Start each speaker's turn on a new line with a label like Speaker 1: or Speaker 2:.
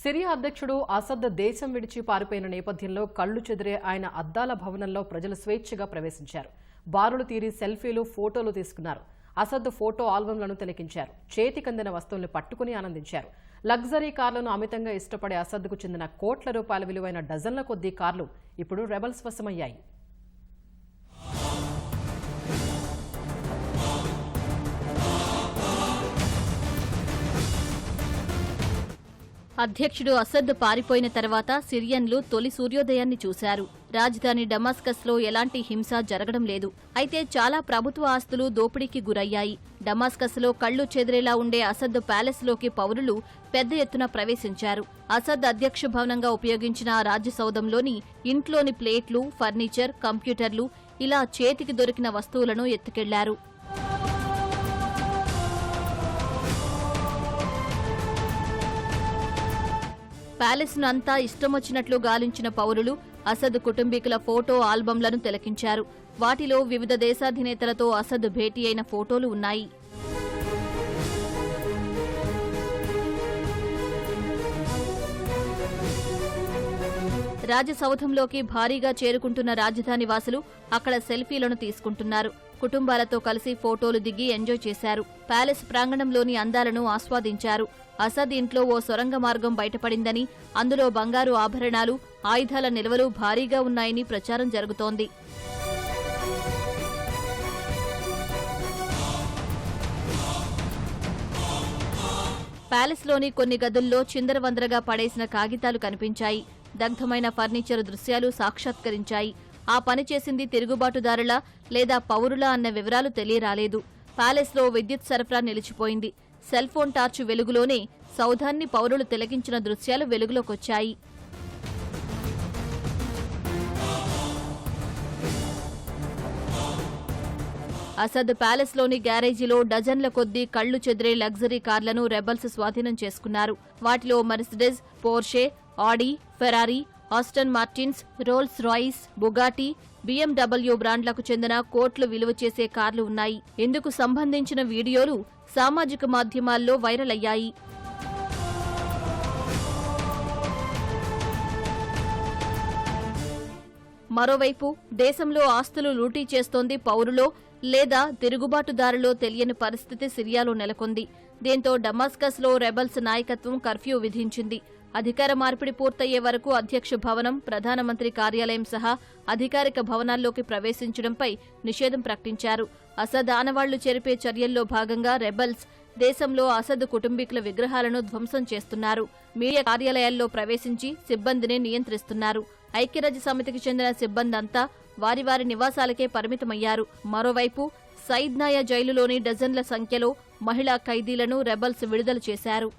Speaker 1: Syria అధ్యక్షుడు అసద్ దేశం విడిచి పారిపోయిన నేపథ్యంలో కళ్ళు చెదిరే ఆయన అద్దాల భవనంలో ప్రజలు స్వేచ్ఛగా ప్రవేశించారు. బారులు తీరి సెల్ఫీలు ఫోటోలు తీసుకున్నారు. అసద్ ఫోటో ఆల్బంలను తిలకించారు. చేతికందిన వస్తువుల్ని పట్టుకుని ఆనందించారు. లగ్జరీ కార్లను అమితంగా ఇష్టపడే అసద్కు చెందిన కోట్ల రూపాయల విలువైన డజన్ల కొద్దీ కార్లు ఇప్పుడు రెబల్స్ వశమయ్యాయి.
Speaker 2: అధ్యక్షుడు అసద్ పారిపోయిన తర్వాత సిరియన్లు తొలి సూర్యోదయాన్ని చూశారు. రాజధాని డమాస్కస్లో ఎలాంటి హింస జరగడం లేదు. అయితే చాలా ప్రభుత్వ ఆస్తులు దోపిడీకి గురయ్యాయి. డమాస్కస్లో కళ్ళు చెదిరేలా ఉండే అసద్ ప్యాలెస్లోకి పౌరులు పెద్ద ఎత్తున ప్రవేశించారు. అసద్ అధ్యక్ష భవనంగా ఉపయోగించిన రాజ్యసౌధంలోని ఇంట్లోని ప్లేట్లు ఫర్నిచర్ కంప్యూటర్లు ఇలా చేతికి దొరికిన వస్తువులను ఎత్తుకెళ్ళారు. ప్యాలెస్ను అంతా ఇష్టమొచ్చినట్లు గాలించిన పౌరులు అసద్ కుటుంబీకుల ఫోటో ఆల్బంలను తిలకించారు. వాటిలో వివిధ దేశాధినేతలతో అసద్ భేటీ అయిన ఫోటోలు ఉన్నాయి. రాజసౌధంలోకి భారీగా చేరుకుంటున్న రాజధాని వాసులు అక్కడ సెల్ఫీలను తీసుకుంటున్నారు. కుటుంబాలతో కలిసి ఫోటోలు దిగి ఎంజాయ్ చేశారు. ప్యాలెస్ ప్రాంగణంలోని అందాలను ఆస్వాదించారు. అసద్ ఇంట్లో ఓ సొరంగ మార్గం బయటపడిందని అందులో బంగారు ఆభరణాలు ఆయుధాల నిల్వలు భారీగా ఉన్నాయని ప్రచారం జరుగుతోంది. ప్యాలెస్లోని కొన్ని గదుల్లో చిందరవందరగా పడేసిన కాగితాలు కనిపించాయి. దగ్ధమైన ఫర్నిచర్ దృశ్యాలు సాక్షాత్కరించాయి. ఆ పని చేసింది తిరుగుబాటుదారుల లేదా పౌరుల అన్న వివరాలు తెలియరాలేదు. ప్యాలెస్లో విద్యుత్ సరఫరా నిలిచిపోయింది. సెల్ ఫోన్ టార్చ్ వెలుగులోనే సౌధాన్ని పౌరులు తిలకించిన దృశ్యాలు వెలుగులోకొచ్చాయి. అసద్ ప్యాలెస్లోని గ్యారేజీలో డజన్ల కొద్దీ కళ్ళు చెదిరే లగ్జరీ కార్లను రెబల్స్ స్వాధీనం చేసుకున్నారు. వాటిలో Mercedes Porsche Audi Ferrari Aston Martins Rolls Royce Bugatti BMW బ్రాండ్లకు చెందిన కోట్లు విలువ చేసే కార్లు ఉన్నాయి. ఇందుకు సంబంధించిన వీడియోలు సామాజిక మాధ్యమాల్లో వైరల్ అయ్యాయి. మరోవైపు దేశంలో ఆస్తులు లూటీ చేస్తోంది పౌరులో. లేదా తిరుగుబాటుదారులో తెలియని పరిస్థితి సిరియాలో నెలకొంది. దీంతో డమాస్కస్లో రెబల్స్ నాయకత్వం కర్ఫ్యూ విధించింది. అధికార మార్పిడి పూర్తయ్యే వరకు అధ్యక్ష భవనం ప్రధానమంత్రి కార్యాలయం సహా అధికారిక భవనాల్లోకి ప్రవేశించడంపై నిషేధం ప్రకటించారు. అసద్ ఆనవాళ్ళు చెరిపే చర్యల్లో భాగంగా రెబల్స్ దేశంలో అసద్ కుటుంబీకుల విగ్రహాలను ధ్వంసం చేస్తున్నారు. మీడియా కార్యాలయాల్లో ప్రవేశించి సిబ్బందిని నియంత్రిస్తున్నారు. ఐక్యరాజ్య సమితికి చెందిన సిబ్బంది అంతా వారి వారి నివాసాలకే పరిమితమయ్యారు. మరోవైపు సైద్నాయ జైలులోని డజన్ల సంఖ్యలో మహిళా ఖైదీలను రెబల్స్ విడుదల చేశారు.